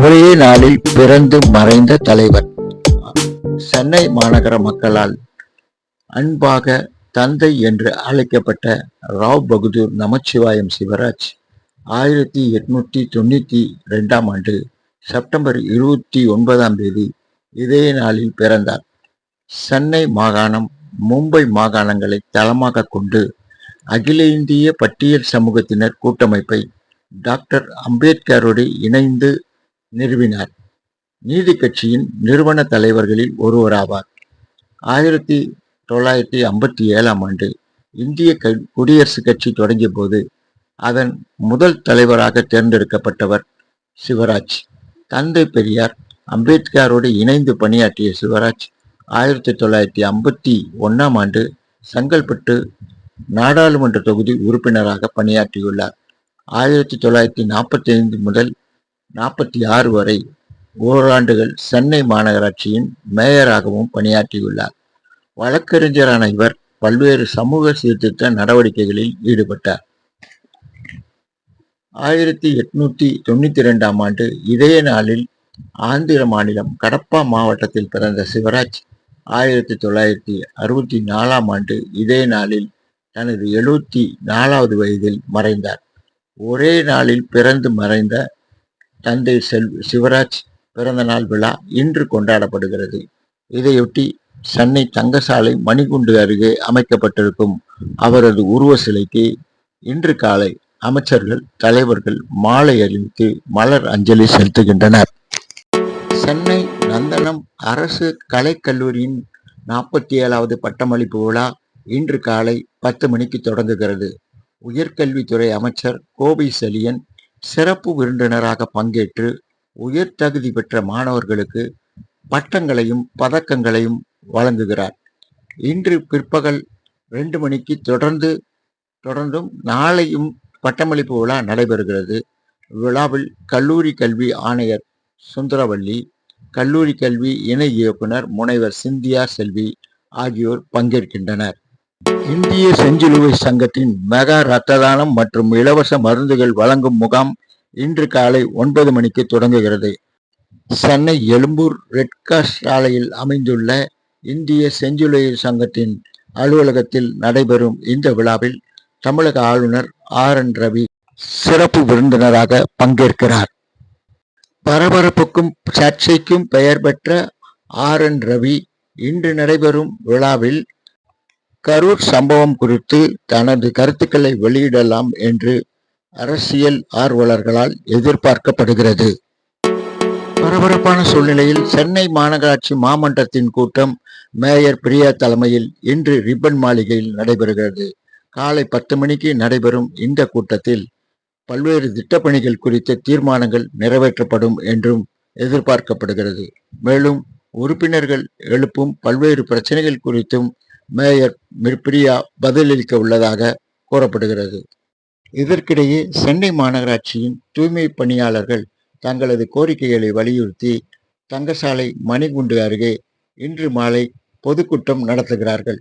ஒரே நாளில் பிறந்து மறைந்த தலைவர். சென்னை மாநகர மக்களால் அன்பாக தந்தை என்று அழைக்கப்பட்ட ராவ் பகதூர் நமச்சிவாயம் சிவராஜ் ஆயிரத்தி எட்நூத்தி தொண்ணூத்தி ரெண்டாம் ஆண்டு செப்டம்பர் இருபத்தி ஒன்பதாம் தேதி இதே நாளில் பிறந்தார். சென்னை மாகாணம் மும்பை மாகாணங்களை தளமாக கொண்டு அகில இந்திய பட்டியல் சமூகத்தினர் கூட்டமைப்பை டாக்டர் அம்பேத்கரோடு இணைந்து நிறுவினார். நீதி கட்சியின் நிறுவன தலைவர்களில் ஒருவராவார். ஆயிரத்தி தொள்ளாயிரத்தி ஐம்பத்தி ஏழாம் ஆண்டு இந்திய க- குடியரசுக் கட்சி தொடங்கிய போது அதன் முதல் தலைவராக தேர்ந்தெடுக்கப்பட்டவர் சிவராஜ். தந்தை பெரியார் அம்பேத்கரோடு இணைந்து பணியாற்றிய சிவராஜ் ஆயிரத்தி தொள்ளாயிரத்தி ஐம்பத்தி ஒன்னாம் ஆண்டு செங்கல்பட்டு நாடாளுமன்ற தொகுதி உறுப்பினராக பணியாற்றியுள்ளார். ஆயிரத்தி தொள்ளாயிரத்தி நாற்பத்தி ஐந்து முதல் நாற்பத்தி ஆறு வரை ஓராண்டுகள் சென்னை மாநகராட்சியின் மேயராகவும் பணியாற்றியுள்ளார். வழக்கறிஞரான இவர் பல்வேறு சமூக சீர்திருத்த நடவடிக்கைகளில் ஈடுபட்டார். ஆயிரத்தி எட்நூத்தி தொண்ணூத்தி ரெண்டாம் ஆண்டு இதே நாளில் ஆந்திர மாநிலம் கடப்பா மாவட்டத்தில் பிறந்த சிவராஜ் ஆயிரத்தி தொள்ளாயிரத்தி அறுபத்தி நாலாம் ஆண்டு இதே நாளில் தனது எழுபத்தி நாலாவது வயதில் மறைந்தார். ஒரே நாளில் பிறந்து மறைந்த தந்தை செல் சிவராஜ் பிறந்தநாள் விழா இன்று கொண்டாடப்படுகிறது. இதையொட்டி சென்னை தங்கசாலை மணிகுண்டு அருகே அமைக்கப்பட்டிருக்கும் அவரது உருவ சிலைக்கு இன்று காலை அமைச்சர்கள் தலைவர்கள் மாலை அணிவித்து மலர் அஞ்சலி செலுத்துகின்றனர். சென்னை நந்தனம் அரசு கலைக்கல்லூரியின் நாற்பத்தி ஏழாவது பட்டமளிப்பு விழா இன்று காலை பத்து மணிக்கு தொடங்குகிறது. உயர்கல்வித்துறை அமைச்சர் கோபி செலியன் சிறப்பு விருந்தினராக பங்கேற்று உயர் தகுதி பெற்ற மாணவர்களுக்கு பட்டங்களையும் பதக்கங்களையும் வழங்குகிறார். இன்று பிற்பகல் ரெண்டு மணிக்கு தொடர்ந்து தொடர்ந்தும் நாளையும் பட்டமளிப்பு விழா நடைபெறுகிறது. விழாவில் கல்லூரி கல்வி ஆணையர் சுந்தரவள்ளி கல்லூரி கல்வி இணை இயக்குனர் முனைவர் சிந்தியா செல்வி ஆகியோர் பங்கேற்கின்றனர். இந்திய செஞ்சிலுவை சங்கத்தின் மெகா ரத்த தானம் மற்றும் இலவச மருந்துகள் வழங்கும் முகாம் இன்று காலை ஒன்பது மணிக்கு தொடங்குகிறது. சென்னை எழும்பூர் ரெட் கிராஸ் சாலையில் அமைந்துள்ள இந்திய செஞ்சிலுவை சங்கத்தின் அலுவலகத்தில் நடைபெறும் இந்த விழாவில் தமிழக ஆளுநர் ஆர் என் ரவி சிறப்பு விருந்தினராக பங்கேற்கிறார். பரபரப்புக்கும் சர்ச்சைக்கும் பெயர் பெற்ற ஆர் என் ரவி இன்று நடைபெறும் விழாவில் கரூர் சம்பவம் குறித்து தனது கருத்துக்களை வெளியிடலாம் என்று அரசியல் ஆர்வலர்களால் எதிர்பார்க்கப்படுகிறது. பரபரப்பான சூழ்நிலையில் சென்னை மாநகராட்சி மாமன்றத்தின் கூட்டம் மேயர் பிரியா தலைமையில் இன்று ரிப்பன் மாளிகையில் நடைபெறுகிறது. காலை பத்து மணிக்கு நடைபெறும் இந்த கூட்டத்தில் பல்வேறு திட்டப்பணிகள் குறித்த தீர்மானங்கள் நிறைவேற்றப்படும் என்றும் எதிர்பார்க்கப்படுகிறது. மேலும் உறுப்பினர்கள் எழுப்பும் பல்வேறு பிரச்சனைகள் குறித்தும் மேயர் மிர்பிரியா பதிலளிக்க உள்ளதாக கூறப்படுகிறது. இதற்கிடையே சென்னை மாநகராட்சியின் தூய்மை பணியாளர்கள் தங்களது கோரிக்கைகளை வலியுறுத்தி தங்கசாலை மணிகுண்டு அருகே இன்று மாலை பொதுக்கூட்டம் நடத்துகிறார்கள்.